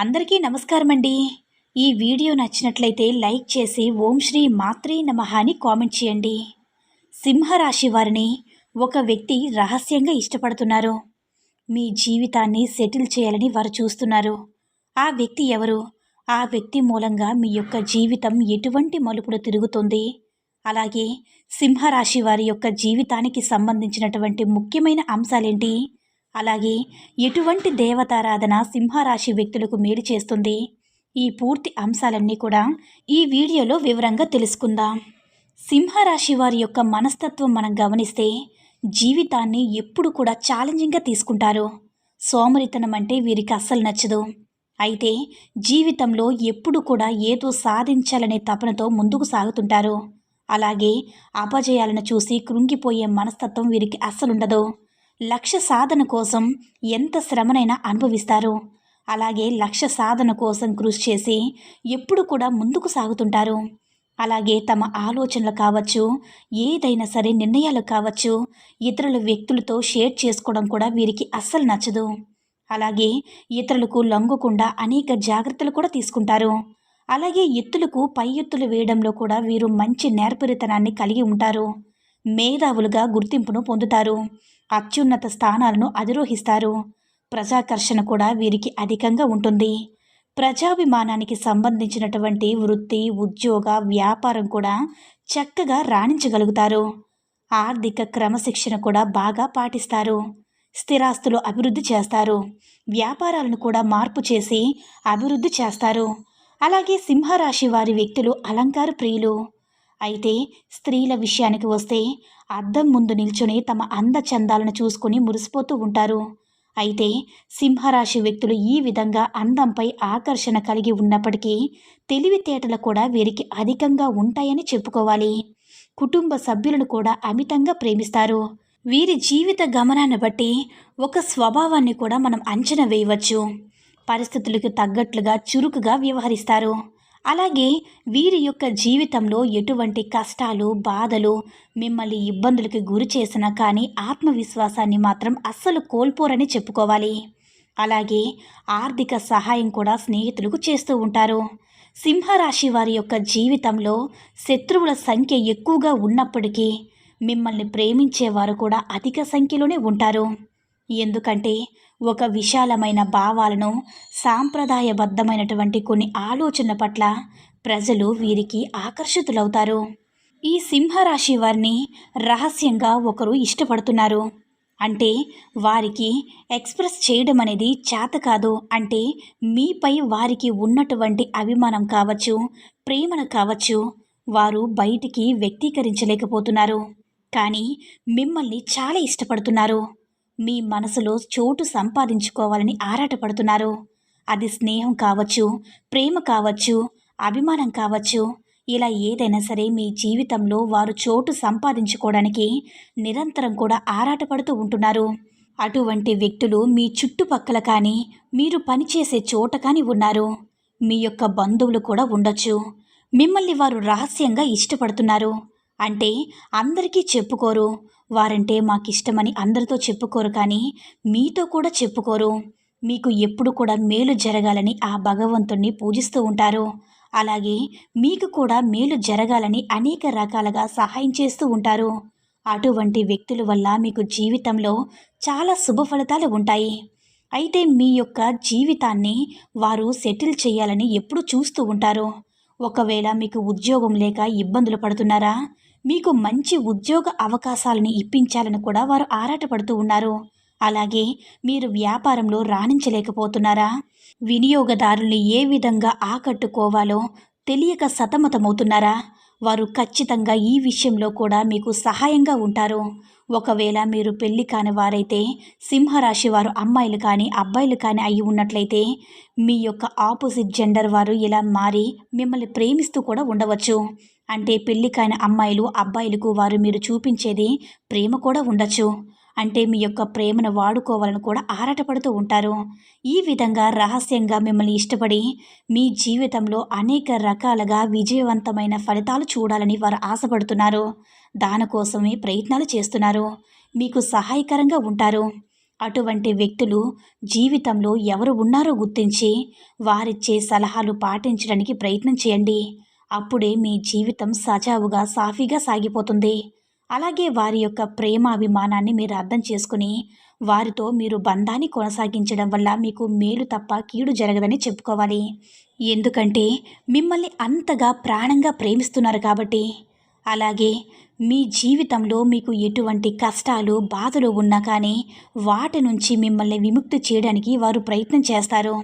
అందరికీ నమస్కారం అండి ఈ వీడియో నచ్చినట్లయితే లైక్ చేసి ఓం శ్రీ మాత్రీ నమః అని కామెంట్ చేయండి. సింహరాశి వారిని ఒక వ్యక్తి రహస్యంగా ఇష్టపడుతున్నారు. మీ జీవితాన్ని సెటిల్ చేయాలని వారు చూస్తున్నారు. ఆ వ్యక్తి ఎవరు? ఆ వ్యక్తి మూలంగా మీ యొక్క జీవితం ఎటువంటి మలుపులు తిరుగుతుంది? అలాగే సింహరాశి వారి యొక్క జీవితానికి సంబంధించినటువంటి ముఖ్యమైన అంశాలేంటి? అలాగే ఎటువంటి దేవతారాధన సింహరాశి వ్యక్తులకు మేలు చేస్తుంది? ఈ పూర్తి అంశాలన్నీ కూడా ఈ వీడియోలో వివరంగా తెలుసుకుందాం. సింహరాశి వారి యొక్క మనస్తత్వం మనం గమనిస్తే జీవితాన్ని ఎప్పుడు కూడా ఛాలెంజింగ్గా తీసుకుంటారు. సోమరితనం అంటే వీరికి అస్సలు నచ్చదు. అయితే జీవితంలో ఎప్పుడు కూడా ఏదో సాధించాలనే తపనతో ముందుకు సాగుతుంటారు. అలాగే అపజయాలను చూసి కృంగిపోయే మనస్తత్వం వీరికి అస్సలుండదు. లక్ష్య సాధన కోసం ఎంత శ్రమనైనా అనుభవిస్తారు. అలాగే లక్ష్య సాధన కోసం కృషి చేసి ఎప్పుడు కూడా ముందుకు సాగుతుంటారు. అలాగే తమ ఆలోచనలు కావచ్చు ఏదైనా సరే నిర్ణయాలు కావచ్చు ఇతరుల వ్యక్తులతో షేర్ చేసుకోవడం కూడా వీరికి అస్సలు నచ్చదు. అలాగే ఇతరులకు లొంగకుండా అనేక జాగ్రత్తలు కూడా తీసుకుంటారు. అలాగే ఎత్తులకు పై ఎత్తులు వేయడంలో కూడా వీరు మంచి నేర్పరితనాన్ని కలిగి ఉంటారు. మేధావులుగా గుర్తింపును పొందుతారు. అత్యున్నత స్థానాలను అధిరోహిస్తారు. ప్రజాకర్షణ కూడా వీరికి అధికంగా ఉంటుంది. ప్రజాభిమానానికి సంబంధించినటువంటి వృత్తి ఉద్యోగ వ్యాపారం కూడా చక్కగా రాణించగలుగుతారు. ఆర్థిక క్రమశిక్షణ కూడా బాగా పాటిస్తారు. స్థిరాస్తులు అభివృద్ధి చేస్తారు. వ్యాపారాలను కూడా మార్పు చేసి అభివృద్ధి చేస్తారు. అలాగే సింహరాశి వారి వ్యక్తులు అలంకార ప్రియులు. అయితే స్త్రీల విషయానికి వస్తే అద్దం ముందు నిల్చుని తమ అందచందాలను చూసుకుని మురిసిపోతూ ఉంటారు. అయితే సింహరాశి వ్యక్తులు ఈ విధంగా అందంపై ఆకర్షణ కలిగి ఉన్నప్పటికీ తెలివితేటలు కూడా వీరికి అధికంగా ఉంటాయని చెప్పుకోవాలి. కుటుంబ సభ్యులను కూడా అమితంగా ప్రేమిస్తారు. వీరి జీవిత గమనాన్ని బట్టి ఒక స్వభావాన్ని కూడా మనం అంచనా వేయవచ్చు. పరిస్థితులకు తగ్గట్లుగా చురుకుగా వ్యవహరిస్తారు. అలాగే వీరి యొక్క జీవితంలో ఎటువంటి కష్టాలు బాధలు మిమ్మల్ని ఇబ్బందులకు గురి చేసినా కానీ ఆత్మవిశ్వాసాన్ని మాత్రం అస్సలు కోల్పోరని చెప్పుకోవాలి. అలాగే ఆర్థిక సహాయం కూడా స్నేహితులకు చేస్తూ ఉంటారు. సింహరాశి వారి యొక్క జీవితంలో శత్రువుల సంఖ్య ఎక్కువగా ఉన్నప్పటికీ మిమ్మల్ని ప్రేమించేవారు కూడా అధిక సంఖ్యలోనే ఉంటారు. ఎందుకంటే ఒక విశాలమైన భావాలను సాంప్రదాయబద్ధమైనటువంటి కొన్ని ఆలోచనల పట్ల ప్రజలు వీరికి ఆకర్షితులవుతారు. ఈ సింహరాశి వారిని రహస్యంగా ఒకరు ఇష్టపడుతున్నారు. అంటే వారికి ఎక్స్ప్రెస్ చేయడం అనేది చేత కాదు. అంటే మీపై వారికి ఉన్నటువంటి అభిమానం కావచ్చు ప్రేమను కావచ్చు వారు బయటికి వ్యక్తీకరించలేకపోతున్నారు. కానీ మిమ్మల్ని చాలా ఇష్టపడుతున్నారు. మీ మనసులో చోటు సంపాదించుకోవాలని ఆరాటపడుతున్నారు. అది స్నేహం కావచ్చు ప్రేమ కావచ్చు అభిమానం కావచ్చు. ఇలా ఏదైనా సరే మీ జీవితంలో వారు చోటు సంపాదించుకోవడానికి నిరంతరం కూడా ఆరాటపడుతూ ఉంటున్నారు. అటువంటి వ్యక్తులు మీ చుట్టుపక్కల కానీ మీరు పనిచేసే చోట కానీ ఉన్నారు. మీ యొక్క బంధువులు కూడా ఉండొచ్చు. మిమ్మల్ని వారు రహస్యంగా ఇష్టపడుతున్నారు. అంటే అందరికీ చెప్పుకోరు వారంటే మాకిష్టమని అందరితో చెప్పుకోరు కానీ మీతో కూడా చెప్పుకోరు. మీకు ఎప్పుడు కూడా మేలు జరగాలని ఆ భగవంతుణ్ణి పూజిస్తూ ఉంటారు. అలాగే మీకు కూడా మేలు జరగాలని అనేక రకాలుగా సహాయం చేస్తూ ఉంటారు. అటువంటి వ్యక్తుల వల్ల మీకు జీవితంలో చాలా శుభ ఫలితాలు ఉంటాయి. అయితే మీ యొక్క జీవితాన్ని వారు సెటిల్ చేయాలని ఎప్పుడు చూస్తూ ఉంటారు. ఒకవేళ మీకు ఉద్యోగం లేక ఇబ్బందులు పడుతున్నారా? మీకు మంచి ఉద్యోగ అవకాశాలను ఇప్పించాలని కూడా వారు ఆరాటపడుతూ ఉన్నారు. అలాగే మీరు వ్యాపారంలో రాణించలేకపోతున్నారా? వినియోగదారుల్ని ఏ విధంగా ఆకట్టుకోవాలో తెలియక సతమతమవుతున్నారా? వారు ఖచ్చితంగా ఈ విషయంలో కూడా మీకు సహాయంగా ఉంటారు. ఒకవేళ మీరు పెళ్ళి కాని వారైతే సింహరాశి వారు అమ్మాయిలు కానీ అబ్బాయిలు కానీ అయి ఉన్నట్లయితే మీ యొక్క ఆపోజిట్ జెండర్ వారు ఇలా మారి మిమ్మల్ని ప్రేమిస్తూ కూడా ఉండవచ్చు. అంటే పెళ్ళి కాని అమ్మాయిలు అబ్బాయిలకు వారు మీరు చూపించేది ప్రేమ కూడా ఉండొచ్చు. అంటే మీ యొక్క ప్రేమను వాడుకోవాలని కూడా ఆరాటపడుతూ ఉంటారు. ఈ విధంగా రహస్యంగా మిమ్మల్ని ఇష్టపడి మీ జీవితంలో అనేక రకాలుగా విజయవంతమైన ఫలితాలు చూడాలని వారు ఆశపడుతున్నారు. దానికోసమే ప్రయత్నాలు చేస్తున్నారు. మీకు సహాయకరంగా ఉంటారు. అటువంటి వ్యక్తులు జీవితంలో ఎవరు ఉన్నారో గుర్తించి వారిచ్చే సలహాలు పాటించడానికి ప్రయత్నం చేయండి. అప్పుడే మీ జీవితం సజావుగా సాఫీగా సాగిపోతుంది. అలాగే వారి యొక్క ప్రేమాభిమానాన్ని మీరు అర్థం చేసుకుని వారితో మీరు బంధాన్ని కొనసాగించడం వల్ల మీకు మేలు తప్ప కీడు జరగదని చెప్పుకోవాలి. ఎందుకంటే మిమ్మల్ని అంతగా ప్రాణంగా ప్రేమిస్తున్నారు కాబట్టి. అలాగే మీ జీవితంలో మీకు ఎటువంటి కష్టాలు బాధలు ఉన్నా కానీ వాటి నుంచి మిమ్మల్ని విముక్తి చేయడానికి వారు ప్రయత్నం చేస్తారు.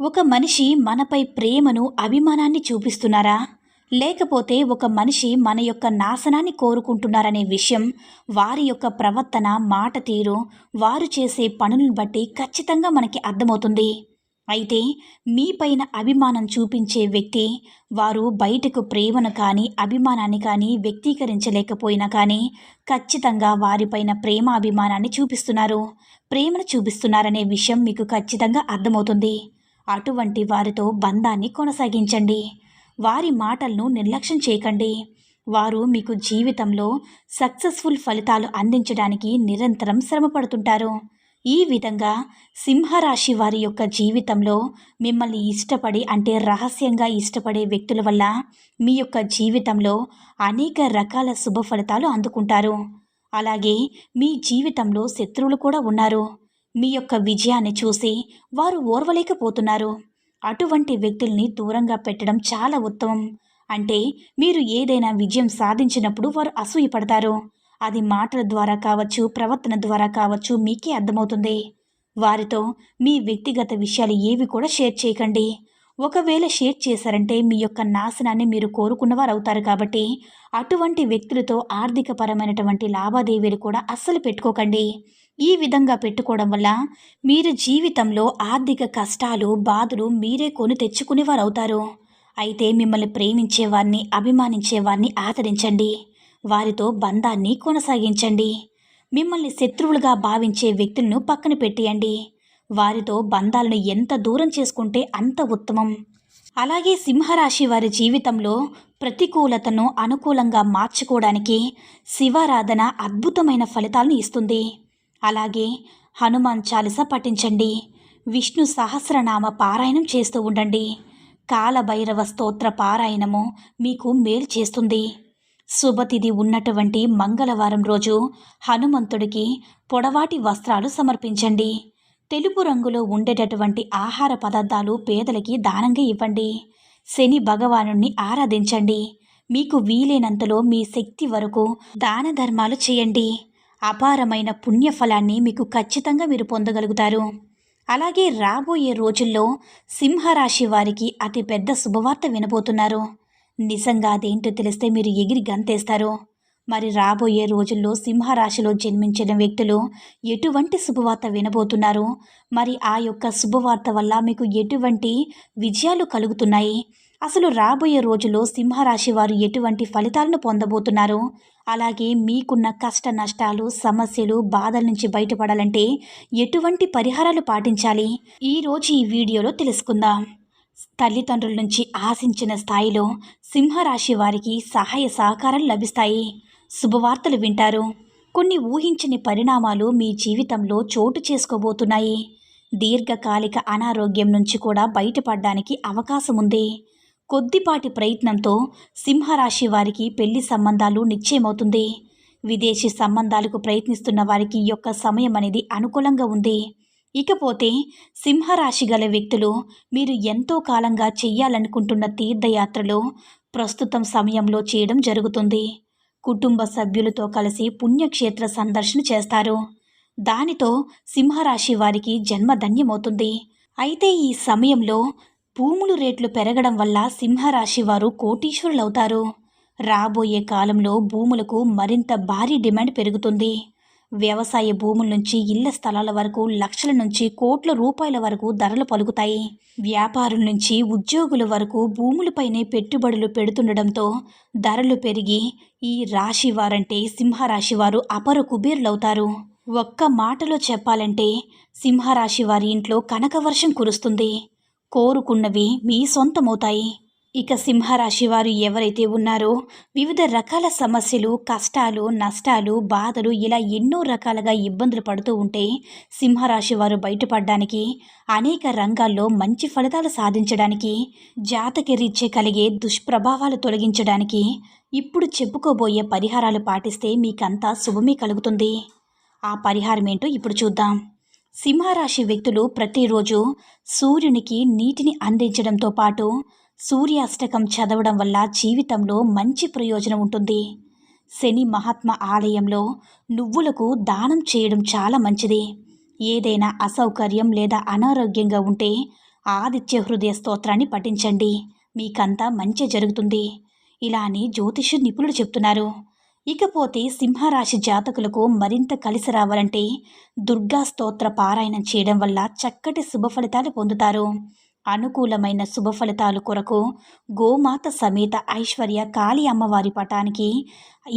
ఒక మనిషి మనపై ప్రేమను అభిమానాన్ని చూపిస్తున్నారా? లేకపోతే ఒక మనిషి మన యొక్క నాశనాన్ని కోరుకుంటున్నారనే విషయం వారి యొక్క ప్రవర్తన మాట తీరు వారు చేసే పనులను బట్టి ఖచ్చితంగా మనకి అర్థమవుతుంది. అయితే మీపైన అభిమానం చూపించే వ్యక్తి వారు బయటకు ప్రేమను కానీ అభిమానాన్ని కానీ వ్యక్తీకరించలేకపోయినా కానీ ఖచ్చితంగా వారిపైన ప్రేమ అభిమానాన్ని చూపిస్తున్నారు. ప్రేమను చూపిస్తున్నారనే విషయం మీకు ఖచ్చితంగా అర్థమవుతుంది. అటువంటి వారితో బంధాన్ని కొనసాగించండి. వారి మాటలను నిర్లక్ష్యం చేయకండి. వారు మీకు జీవితంలో సక్సెస్ఫుల్ ఫలితాలు అందించడానికి నిరంతరం శ్రమపడుతుంటారు. ఈ విధంగా సింహరాశి వారి యొక్క జీవితంలో మిమ్మల్ని ఇష్టపడి అంటే రహస్యంగా ఇష్టపడే వ్యక్తుల వల్ల మీ యొక్క జీవితంలో అనేక రకాల శుభ ఫలితాలు అందుకుంటారు. అలాగే మీ జీవితంలో శత్రువులు కూడా ఉన్నారు. మీ యొక్క విజయాన్ని చూసి వారు ఓర్వలేకపోతున్నారు. అటువంటి వ్యక్తుల్ని దూరంగా పెట్టడం చాలా ఉత్తమం. అంటే మీరు ఏదైనా విజయం సాధించినప్పుడు వారు అసూయపడతారు. అది మాటల ద్వారా కావచ్చు ప్రవర్తన ద్వారా కావచ్చు మీకే అర్థమవుతుంది. వారితో మీ వ్యక్తిగత విషయాలు ఏవి కూడా షేర్ చేయకండి. ఒకవేళ షేర్ చేశారంటే మీ యొక్క నాశనాన్ని మీరు కోరుకున్నవారు అవుతారు కాబట్టి అటువంటి వ్యక్తులతో ఆర్థికపరమైనటువంటి లావాదేవీలు కూడా అస్సలు పెట్టుకోకండి. ఈ విధంగా పెట్టుకోవడం వల్ల మీరు జీవితంలో ఆర్థిక కష్టాలు బాధలు మీరే కొని తెచ్చుకునేవారు అవుతారు అయితే మిమ్మల్ని ప్రేమించేవారిని అభిమానించేవారిని ఆదరించండి. వారితో బంధాన్ని కొనసాగించండి. మిమ్మల్ని శత్రువులుగా భావించే వ్యక్తులను పక్కన పెట్టేయండి. వారితో బంధాలను ఎంత దూరం చేసుకుంటే అంత ఉత్తమం. అలాగే సింహరాశి వారి జీవితంలో ప్రతికూలతను అనుకూలంగా మార్చుకోవడానికి శివారాధన అద్భుతమైన ఫలితాలను ఇస్తుంది. అలాగే హనుమాన్ చాలిస పఠించండి. విష్ణు సహస్రనామ పారాయణం చేస్తూ ఉండండి. కాలభైరవ స్తోత్ర పారాయణము మీకు మేలు చేస్తుంది. శుభతిథి ఉన్నటువంటి మంగళవారం రోజు హనుమంతుడికి పొడవాటి వస్త్రాలు సమర్పించండి. తెలుపు రంగులో ఉండేటటువంటి ఆహార పదార్థాలు పేదలకి దానంగా ఇవ్వండి. శని భగవానుణ్ణి ఆరాధించండి. మీకు వీలైనంతలో మీ శక్తి వరకు దాన ధర్మాలు చేయండి. అపారమైన పుణ్యఫలాన్ని మీకు ఖచ్చితంగా మీరు పొందగలుగుతారు. అలాగే రాబోయే రోజుల్లో సింహరాశి వారికి అతి పెద్ద శుభవార్త వినబోతున్నారు. నిజంగా అదేంటో తెలిస్తే మీరు ఎగిరి గంతేస్తారు. మరి రాబోయే రోజుల్లో సింహరాశిలో జన్మించిన వ్యక్తులు ఎటువంటి శుభవార్త వినబోతున్నారు? మరి ఆ యొక్క శుభవార్త వల్ల మీకు ఎటువంటి విజయాలు కలుగుతున్నాయి? అసలు రాబోయే రోజుల్లో సింహరాశి వారు ఎటువంటి ఫలితాలను పొందబోతున్నారు? అలాగే మీకున్న కష్ట నష్టాలు సమస్యలు బాధల నుంచి బయటపడాలంటే ఎటువంటి పరిహారాలు పాటించాలి? ఈరోజు ఈ వీడియోలో తెలుసుకుందాం. తల్లిదండ్రుల నుంచి ఆశించిన స్థాయిలో సింహరాశి వారికి సహాయ సహకారాలు లభిస్తాయి. శుభవార్తలు వింటారు. కొన్ని ఊహించని పరిణామాలు మీ జీవితంలో చోటు చేసుకోబోతున్నాయి. దీర్ఘకాలిక అనారోగ్యం నుంచి కూడా బయటపడడానికి అవకాశం ఉంది. కొద్దిపాటి ప్రయత్నంతో సింహరాశి వారికి పెళ్ళి సంబంధాలు నిశ్చయమవుతుంది. విదేశీ సంబంధాలకు ప్రయత్నిస్తున్న వారికి ఈ యొక్క సమయం అనేది అనుకూలంగా ఉంది. ఇకపోతే సింహరాశి గల వ్యక్తులు మీరు ఎంతో కాలంగా చెయ్యాలనుకుంటున్న తీర్థయాత్రలు ప్రస్తుతం సమయంలో చేయడం జరుగుతుంది. కుటుంబ సభ్యులతో కలిసి పుణ్యక్షేత్ర సందర్శన చేస్తారు. దానితో సింహరాశి వారికి జన్మధన్యమవుతుంది. అయితే ఈ సమయంలో భూములు రేట్లు పెరగడం వల్ల సింహరాశి వారు కోటీశ్వరులవుతారు. రాబోయే కాలంలో భూములకు మరింత భారీ డిమాండ్ పెరుగుతుంది. వ్యవసాయ భూముల నుంచి ఇళ్ళ స్థలాల వరకు లక్షల నుంచి కోట్ల రూపాయల వరకు ధరలు పలుకుతాయి. వ్యాపారుల నుంచి ఉద్యోగుల వరకు భూములపైనే పెట్టుబడులు పెడుతుండడంతో ధరలు పెరిగి ఈ రాశి వారంటే సింహరాశి వారు అపర కుబేరులవుతారు. ఒక్క మాటలో చెప్పాలంటే సింహరాశి వారి ఇంట్లో కనకవర్షం కురుస్తుంది. కోరుకున్నవి మీ సొంతమవుతాయి. ఇక సింహరాశి వారు ఎవరైతే ఉన్నారో వివిధ రకాల సమస్యలు కష్టాలు నష్టాలు బాధలు ఇలా ఎన్నో రకాలుగా ఇబ్బందులు పడుతూ ఉంటే సింహరాశి వారు బయటపడడానికి అనేక రంగాల్లో మంచి ఫలితాలు సాధించడానికి జాతక రీత్యా కలిగే దుష్ప్రభావాలు తొలగించడానికి ఇప్పుడు చెప్పుకోబోయే పరిహారాలు పాటిస్తే మీకంతా శుభమే కలుగుతుంది. ఆ పరిహారం ఏంటో ఇప్పుడు చూద్దాం. సింహరాశి వ్యక్తులు ప్రతిరోజు సూర్యునికి నీటిని అందించడంతో పాటు సూర్యాష్టకం చదవడం వల్ల జీవితంలో మంచి ప్రయోజనం ఉంటుంది. శని మహాత్మ ఆలయంలో నువ్వులకు దానం చేయడం చాలా మంచిది. ఏదైనా అసౌకర్యం లేదా అనారోగ్యంగా ఉంటే ఆదిత్య హృదయ స్తోత్రాన్ని పఠించండి. మీకంతా మంచి జరుగుతుంది. ఇలా అని జ్యోతిష నిపుణులు చెప్తున్నారు. ఇకపోతే సింహరాశి జాతకులకు మరింత కలిసి రావాలంటే దుర్గా స్తోత్ర పారాయణం చేయడం వల్ల చక్కటి శుభ ఫలితాలు పొందుతారు. అనుకూలమైన శుభ ఫలితాలు కొరకు గోమాత సమేత ఐశ్వర్య కాళీ అమ్మవారి పటానికి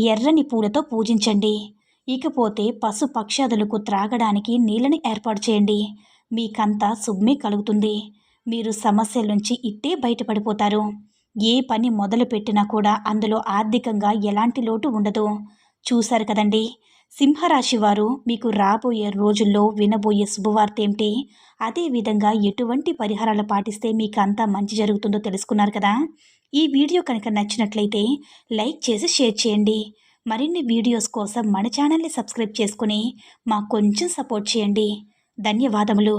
ఎర్రని పూలతో పూజించండి. ఇకపోతే పశు పక్షాదులకు త్రాగడానికి నీళ్ళని ఏర్పాటు చేయండి. మీకంతా శుభమే కలుగుతుంది. మీరు సమస్యల నుంచి ఇట్టే బయటపడిపోతారు. ఏ పని మొదలు పెట్టినా కూడా అందులో ఆర్థికంగా ఎలాంటి లోటు ఉండదు. చూశారు కదండి! సింహరాశి వారు మీకు రాబోయే రోజుల్లో వినబోయే శుభవార్త ఏమిటి అదేవిధంగా ఎటువంటి పరిహారాలు పాటిస్తే మీకు అంతా మంచి జరుగుతుందో తెలుసుకున్నారు కదా! ఈ వీడియో కనుక నచ్చినట్లయితే లైక్ చేసి షేర్ చేయండి. మరిన్ని వీడియోస్ కోసం మన ఛానల్ని సబ్స్క్రైబ్ చేసుకుని మాకు కొంచెం సపోర్ట్ చేయండి. ధన్యవాదములు!